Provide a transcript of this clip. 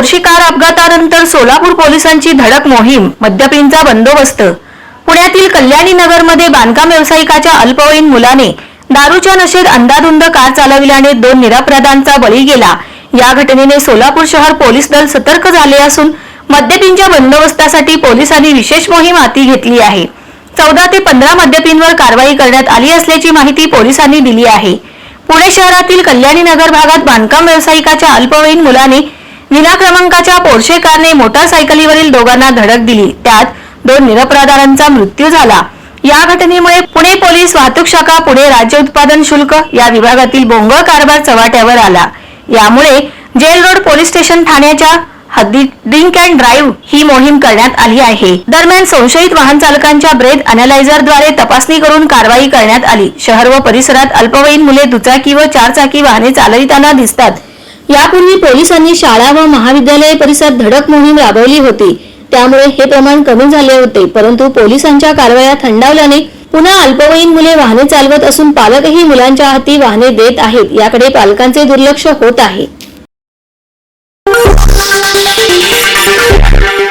पोर्शी car अपघातानंतर सोलापूर पोलिसांची धडक मोहीम मद्यपींचा बंदोबस्त. पुण्यातील कल्याणी नगरमध्ये बांधकाम व्यावसायिकाच्या अल्पवयीन मुलाने दारूच्या नशेत अंदाधुंद कार चालविल्याने दोन निरापराधांचा बळी गेला. या घटनेने सोलापूर शहर पोलीस दल सतर्क झाले असून मद्यपींच्या बंदोबस्तासाठी पोलिसांनी विशेष मोहीम हाती घेतली आहे. चौदा ते पंधरा मद्यपींवर कारवाई करण्यात आली असल्याची माहिती पोलिसांनी दिली आहे. पुणे शहरातील कल्याणी नगर भागात बांधकाम व्यावसायिकाच्या अल्पवयीन मुलाने विना क्रमांकाच्या पोर्शे कारने मोटारसायकलीवरील दोघांना धडक दिली. त्यात दोन निरपराधारांचा मृत्यू झाला. या घटनेमुळे पुणे पोलीस वाहतूक शाखा पुणे राज्य उत्पादन शुल्क या विभागातील बोंगळ कारभार चव्हाट्यावर आला. यामुळे जेल रोड पोलीस स्टेशन ठाण्याच्या हद्दीत ड्रिंक अँड ड्राईव्ह ही मोहीम करण्यात आली आहे. दरम्यान संशयित वाहन चालकांच्या ब्रेथ अनालायझरद्वारे तपासणी करून कारवाई करण्यात आली. शहर व परिसरात अल्पवयीन मुले दुचाकी व चारचाकी वाहने चालविताना दिसतात. यापूर्वी पोलिसांनी शाळा व महाविद्यालय परिसरात धडक मोहीम राबवली होती. त्यामुळे हे प्रमाण कमी झाले होते परंतु पोलिसांच्या कारवाया थंडावल्याने पुन्हा अल्पवयीन मुले वाहने चालवत असून पालकही मुलांच्या हाती वाहने देत आहेत. याकडे पालकांचे दुर्लक्ष होत आहे.